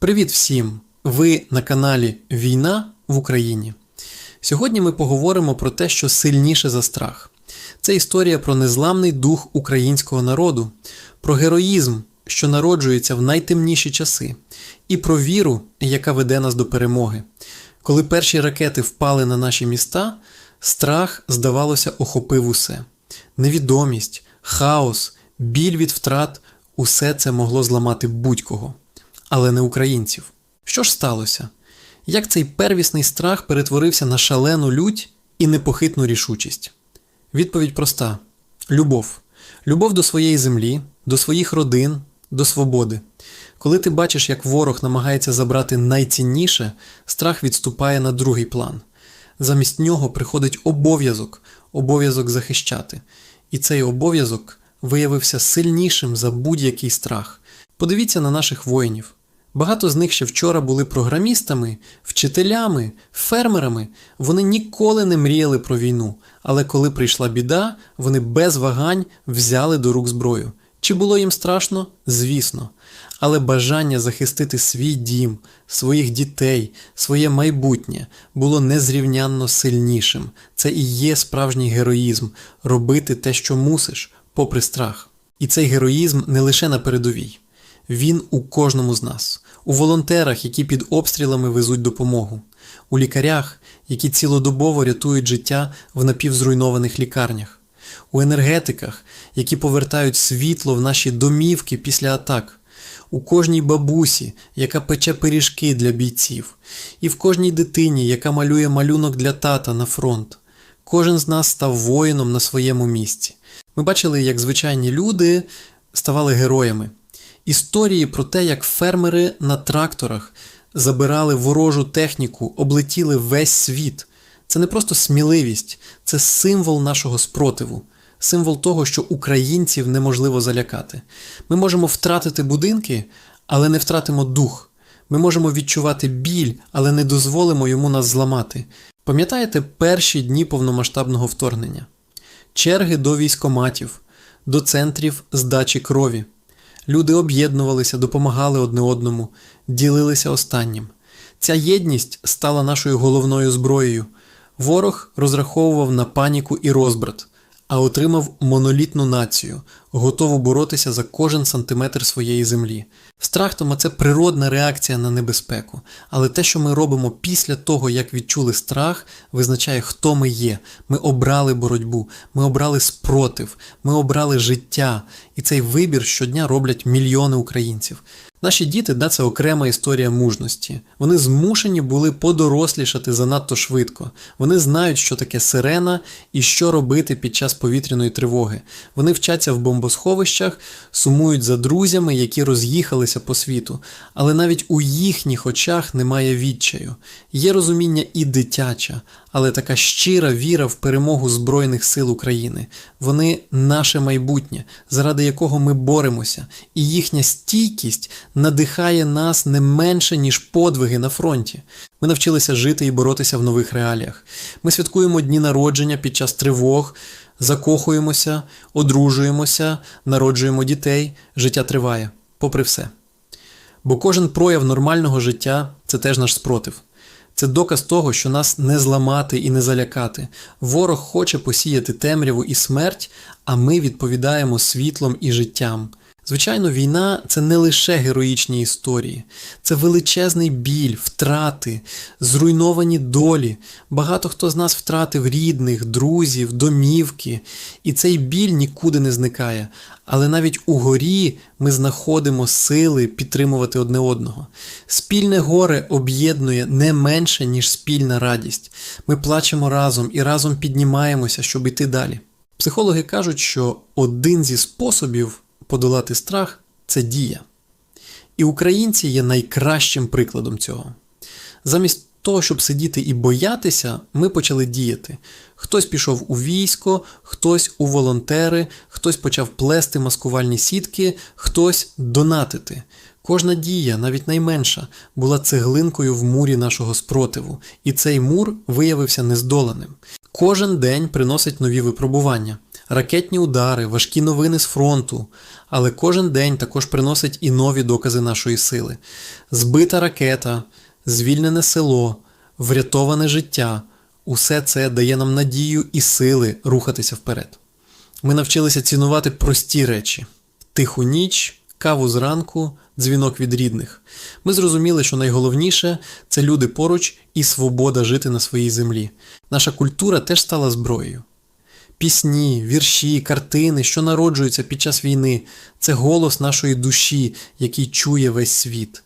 Привіт всім! Ви на каналі Війна в Україні. Сьогодні ми поговоримо про те, що сильніше за страх. Це історія про незламний дух українського народу, про героїзм, що народжується в найтемніші часи, і про віру, яка веде нас до перемоги. Коли перші ракети впали на наші міста, страх, здавалося, охопив усе. Невідомість, хаос, біль від втрат усе це могло зламати будь-кого, але не українців. Що ж сталося? Як цей первісний страх перетворився на шалену лють і непохитну рішучість? Відповідь проста: любов. Любов до своєї землі, до своїх родин, до свободи. Коли ти бачиш, як ворог намагається забрати найцінніше, страх відступає на другий план. Замість нього приходить обов'язок, обов'язок захищати. І цей обов'язок виявився сильнішим за будь-який страх. Подивіться на наших воїнів. Багато з них ще вчора були програмістами, вчителями, фермерами. Вони ніколи не мріяли про війну, але коли прийшла біда, вони без вагань взяли до рук зброю. Чи було їм страшно? Звісно. Але бажання захистити свій дім, своїх дітей, своє майбутнє було незрівнянно сильнішим. Це і є справжній героїзм робити те, що мусиш, попри страх. І цей героїзм не лише на передовій. Він у кожному з нас, у волонтерах, які під обстрілами везуть допомогу, у лікарях, які цілодобово рятують життя в напівзруйнованих лікарнях, у енергетиках, які повертають світло в наші домівки після атак, у кожній бабусі, яка пече пиріжки для бійців, і в кожній дитині, яка малює малюнок для тата на фронт. Кожен з нас став воїном на своєму місці. Ми бачили, як звичайні люди ставали героями. Історії про те, як фермери на тракторах забирали ворожу техніку, облетіли весь світ. Це не просто сміливість, це символ нашого спротиву, символ того, що українців неможливо залякати. Ми можемо втратити будинки, але не втратимо дух. Ми можемо відчувати біль, але не дозволимо йому нас зламати. Пам'ятаєте перші дні повномасштабного вторгнення? Черги до військоматів, до центрів здачі крові. Люди об'єднувалися, допомагали одне одному, ділилися останнім. Ця єдність стала нашою головною зброєю. Ворог розраховував на паніку і розбрат, а отримав монолітну націю, готову боротися за кожен сантиметр своєї землі. Страх тому це природна реакція на небезпеку, але те, що ми робимо після того, як відчули страх, визначає, хто ми є. Ми обрали боротьбу, ми обрали спротив, ми обрали життя, і цей вибір щодня роблять мільйони українців. Наші діти да, це окрема історія мужності. Вони змушені були подорослішати занадто швидко. Вони знають, що таке сирена і що робити під час повітряної тривоги. Вони вчаться в бомбосховищах, сумують за друзями, які роз'їхалися по світу. Але навіть у їхніх очах немає відчаю. Є розуміння і дитяча, але така щира віра в перемогу Збройних сил України. Вони наше майбутнє, заради якого ми боремося, і їхня стійкість надихає нас не менше, ніж подвиги на фронті. Ми навчилися жити і боротися в нових реаліях. Ми святкуємо дні народження під час тривог, закохуємося, одружуємося, народжуємо дітей, життя триває, попри все. Бо кожен прояв нормального життя це теж наш спротив. Це доказ того, що нас не зламати і не залякати. Ворог хоче посіяти темряву і смерть, а ми відповідаємо світлом і життям. Звичайно, війна це не лише героїчні історії, це величезний біль, втрати, зруйновані долі. Багато хто з нас втратив рідних, друзів, домівки, і цей біль нікуди не зникає. Але навіть у горі ми знаходимо сили підтримувати одне одного. Спільне горе об'єднує не менше, ніж спільна радість. Ми плачемо разом і разом піднімаємося, щоб йти далі. Психологи кажуть, що один зі способів подолати страх це дія. І українці є найкращим прикладом цього. Замість того, щоб сидіти і боятися, ми почали діяти. Хтось пішов у військо, хтось у волонтери, хтось почав плести маскувальні сітки, хтось донатити. Кожна дія, навіть найменша, була цеглинкою в мурі нашого спротиву, і цей мур виявився нездоланим. Кожен день приносить нові випробування. Ракетні удари, важкі новини з фронту, але кожен день також приносить і нові докази нашої сили. Збита ракета, звільнене село, врятоване життя усе це дає нам надію і сили рухатися вперед. Ми навчилися цінувати прості речі: тиху ніч, каву зранку, дзвінок від рідних. Ми зрозуміли, що найголовніше це люди поруч і свобода жити на своїй землі. Наша культура теж стала зброєю. Пісні, вірші, картини, що народжуються під час війни, це голос нашої душі, який чує весь світ.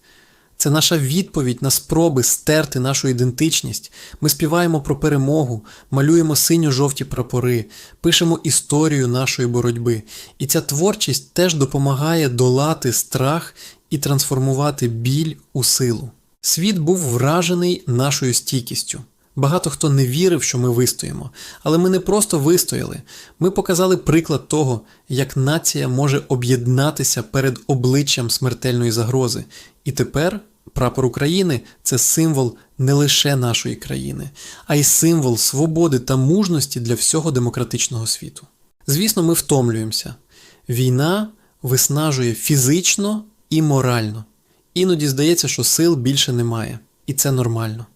Це наша відповідь на спроби стерти нашу ідентичність. Ми співаємо про перемогу, малюємо синьо-жовті прапори, пишемо історію нашої боротьби. І ця творчість теж допомагає долати страх і трансформувати біль у силу. Світ був вражений нашою стійкістю. Багато хто не вірив, що ми вистоїмо, але ми не просто вистояли. Ми показали приклад того, як нація може об'єднатися перед обличчям смертельної загрози. І тепер прапор України це символ не лише нашої країни, а й символ свободи та мужності для всього демократичного світу. Звісно, ми втомлюємося. Війна виснажує фізично і морально. Іноді здається, що сил більше немає, і це нормально.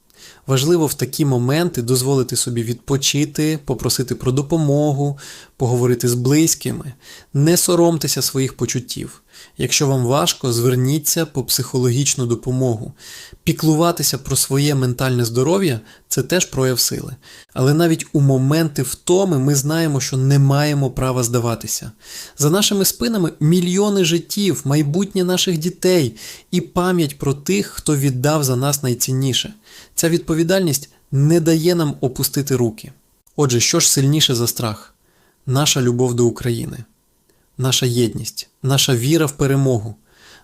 Важливо в такі моменти дозволити собі відпочити, попросити про допомогу, поговорити з близькими, не соромтеся своїх почуттів. Якщо вам важко, зверніться по психологічну допомогу. Піклуватися про своє ментальне здоров'я це теж прояв сили. Але навіть у моменти втоми ми знаємо, що не маємо права здаватися. За нашими спинами мільйони життів, майбутнє наших дітей і пам'ять про тих, хто віддав за нас найцінніше. Ця відповідальність не дає нам опустити руки. Отже, що ж сильніше за страх? Наша любов до України, наша єдність, наша віра в перемогу,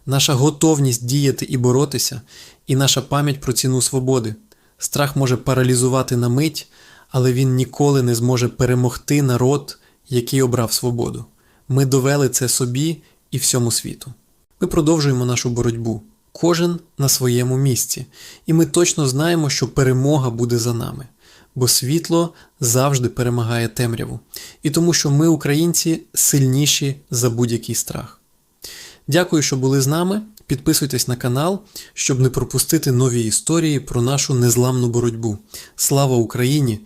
наша готовність діяти і боротися, і наша пам'ять про ціну свободи. Страх може паралізувати на мить, але він ніколи не зможе перемогти народ, який обрав свободу. Ми довели це собі і всьому світу. Ми продовжуємо нашу боротьбу, кожен на своєму місці, і ми точно знаємо, що перемога буде за нами, бо світло завжди перемагає темряву, і тому, що ми, українці, сильніші за будь-який страх. Дякую, що були з нами. Підписуйтесь на канал, щоб не пропустити нові історії про нашу незламну боротьбу. Слава Україні!